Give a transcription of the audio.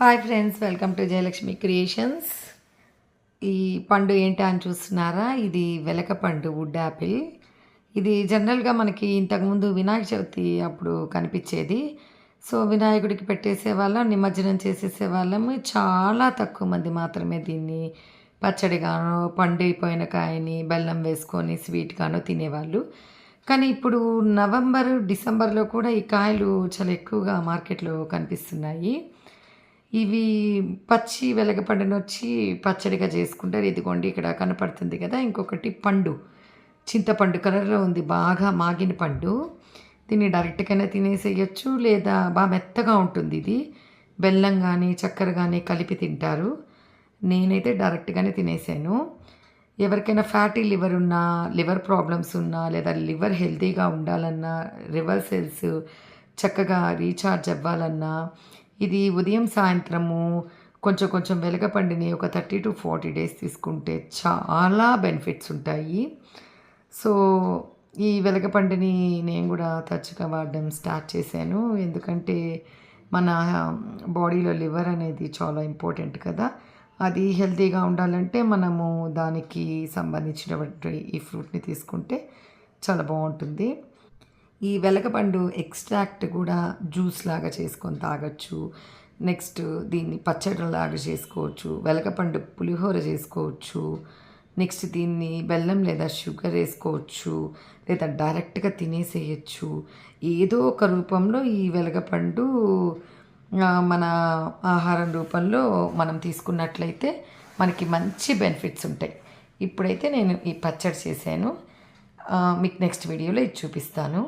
Hi friends welcome to Jayalakshmi creations ఈ పండు ఏంటి అని చూస్తున్నారా? ఇది వెలక పండు వుడ్ యాపిల్ ఇది జనరల్గా మనకి ఇంతకుముందు వినాయక చవితి అప్పుడు కనిపించేది. సో వినాయకుడికి పెట్టేసే వాళ్ళం నిమజ్జనం చేసేసే వాళ్ళము చాలా తక్కువ మంది మాత్రమే దీన్ని పచ్చడిగానో పండిపోయిన కాయని బెల్లం వేసుకొని స్వీట్గానో తినేవాళ్ళు. కానీ ఇప్పుడు నవంబర్ డిసెంబర్లో కూడా ఈ కాయలు చాలా ఎక్కువగా మార్కెట్లో కనిపిస్తున్నాయి. ఇవి పచ్చి వెలగపండును వచ్చి పచ్చడిగా చేసుకుంటారు. ఇదిగోండి ఇక్కడ కనపడుతుంది కదా ఇంకొకటి పండు. చింతపండు కలర్లో ఉంది బాగా మాగిన పండు. దీన్ని డైరెక్ట్గానే తినేసేయచ్చు లేదా బాగా మెత్తగా ఉంటుంది ఇది. బెల్లం కానీ చక్కెర కానీ కలిపి తింటారు. నేనైతే డైరెక్ట్గానే తినేసాను. ఎవరికైనా ఫ్యాటీ లివర్ ఉన్నా లివర్ ప్రాబ్లమ్స్ ఉన్నా లేదా లివర్ హెల్తీగా ఉండాలన్నా లివర్ సెల్స్ చక్కగా రీఛార్జ్ అవ్వాలన్నా ఇది ఉదయం సాయంత్రము కొంచెం కొంచెం వెలగపండిని ఒక థర్టీ టు ఫార్టీ డేస్ తీసుకుంటే చాలా బెనిఫిట్స్ ఉంటాయి. సో ఈ వెలగపండిని నేను కూడా తరచుగా వాడడం స్టార్ట్ చేశాను. ఎందుకంటే మన బాడీలో లివర్ అనేది చాలా ఇంపార్టెంట్ కదా. అది హెల్తీగా ఉండాలంటే మనము దానికి సంబంధించినటువంటి ఈ ఫ్రూట్ని తీసుకుంటే చాలా బాగుంటుంది. ఈ వెలగపండు ఎక్స్ట్రాక్ట్ కూడా జ్యూస్ లాగా చేసుకొని తాగొచ్చు. నెక్స్ట్ దీన్ని పచ్చడిలాగా చేసుకోవచ్చు. వెలగపండు పులిహోర చేసుకోవచ్చు. నెక్స్ట్ దీన్ని బెల్లం లేదా షుగర్ వేసుకోవచ్చు. లేదా డైరెక్ట్గా తినేసేయచ్చు. ఏదో ఒక రూపంలో ఈ వెలగపండు మన ఆహారం రూపంలో మనం తీసుకున్నట్లయితే మనకి మంచి బెనిఫిట్స్ ఉంటాయి. ఇప్పుడైతే నేను ఈ పచ్చడి చేశాను. మీకు నెక్స్ట్ వీడియోలో ఇది చూపిస్తాను.